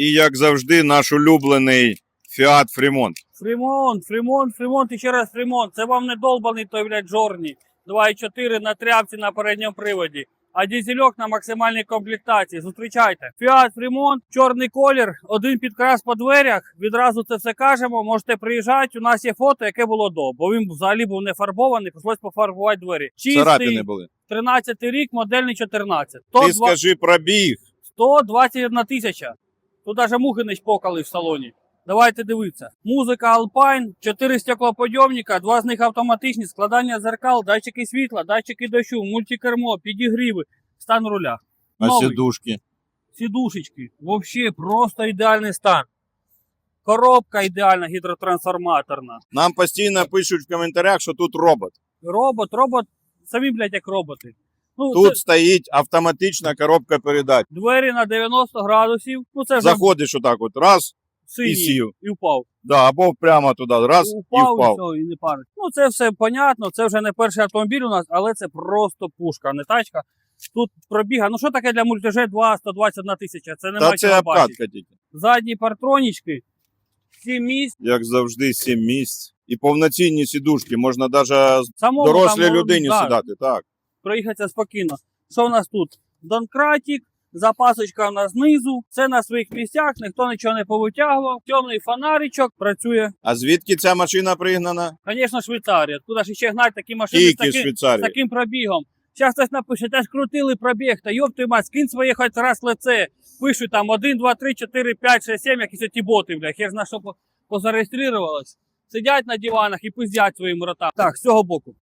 І як завжди, наш улюблений Fiat Fremont. Фрімонт, Фрімонт, Фрімонт і ще раз Фрімонт. Це вам не долбаний той, блядь, жорні. 2,4 на тряпці на передньому приводі. А дізельок на максимальній комплектації. Зустрічайте. Fiat Фрімонт, чорний колір, один підкрас по дверях. Відразу це все кажемо. Можете приїжджати. У нас є фото, яке було до, бо він взагалі був не фарбований, прийшлось пофарбувати двері. Чистий, були. 13 рік, модельний 14. Ти скажи пробіг. 121 тисяча. Тут навіть мухи не чпокали в салоні. Давайте дивитися. Музика Alpine, 4 стеклоподйомника, два з них автоматичні, складання зеркал, датчики світла, датчики дощу, мультикермо, підігріви, стан руля. А Новий. сідушки. Сідушечки. Вообще просто ідеальний стан. Коробка ідеальна, гідротрансформаторна. Нам постійно пишуть в коментарях, що тут робот. Робот, робот, самі, блядь, як роботи. Ну, Тут це стоїть автоматична коробка передач. двері на 90 градусів. Ну, це вже Заходиш отак от, раз, синій і сів. і впав. да, або прямо туди, раз упав, і впав. все, і не парить. Ну, це все понятно, це вже не перший автомобіль у нас, але це просто пушка, не тачка. Тут пробіга. Ну що таке для мультижа 2 121 тисяча? Це нема Та це обкатка тільки. Задні партронічки, 7 місць. Як завжди, сім місць. І повноцінні сідушки. Можна навіть Самому дорослій там, людині да, сідати. Так. Проїхатися спокійно. Що в нас тут? Донкратик, запасочка у нас знизу, це на своїх місцях, ніхто нічого не повитягував. Темний фонаричок працює. А звідки ця машина пригнана? Звісно, Швейцарія. Куди ж ще гнать такі машини з Тільки таким, з з Швейцарії. таким пробігом. Зараз хтось напише, теж крутили пробіг, та твою мать, скинь своє хоч раз лице. Пишуть там 1, 2, 3, 4, 5, 6, 7, якісь ті боти, бля, хер зна, що по- позареєструвалось. Сидять на диванах і пиздять своїм ротам. Так, з цього боку.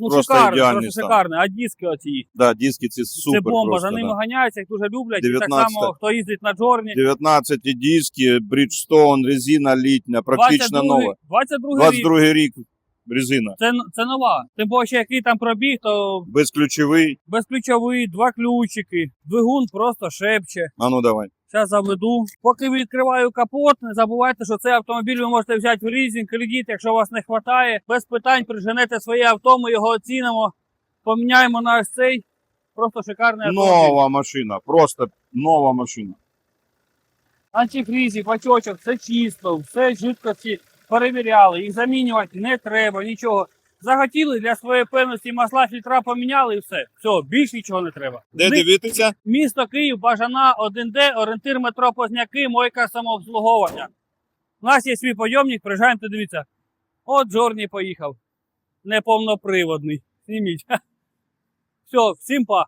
Ну, Просто шикарно, ідеальний просто стан. шикарно. А диски оці. Да, диски ці супер це бомба, просто, за ними да. ганяються, їх дуже люблять. І так 19. само, хто їздить на Джорні. 19 диски, Bridgestone, резина літня, практично 22-й нова. 22 рік. 22 рік резина. Це, це нова. Тим більше, який там пробіг, то Безключовий. безключовий, два ключики. Двигун просто шепче. А ну давай. Зараз заведу. Поки відкриваю капот, не забувайте, що цей автомобіль ви можете взяти в лізинг, кредит, якщо у вас не вистачає. Без питань приженете своє авто, ми його оцінимо. Поміняємо на ось цей. Просто шикарний автомобіль. Нова машина. Просто нова машина. Антифрізі, бачочок, все чисто, все жидкості перевіряли. Їх замінювати не треба, нічого. Захотіли для своєї певності масла фільтра поміняли і все. Все, більш нічого не треба. Де дивитися? Місто Київ, Бажана, 1Д, орієнтир метро Позняки, мойка самообслуговування. У нас є свій пойомник, приїжджаємо, то дивіться. От Джорні поїхав. Неповноприводний. Зніміть. Все, всім па.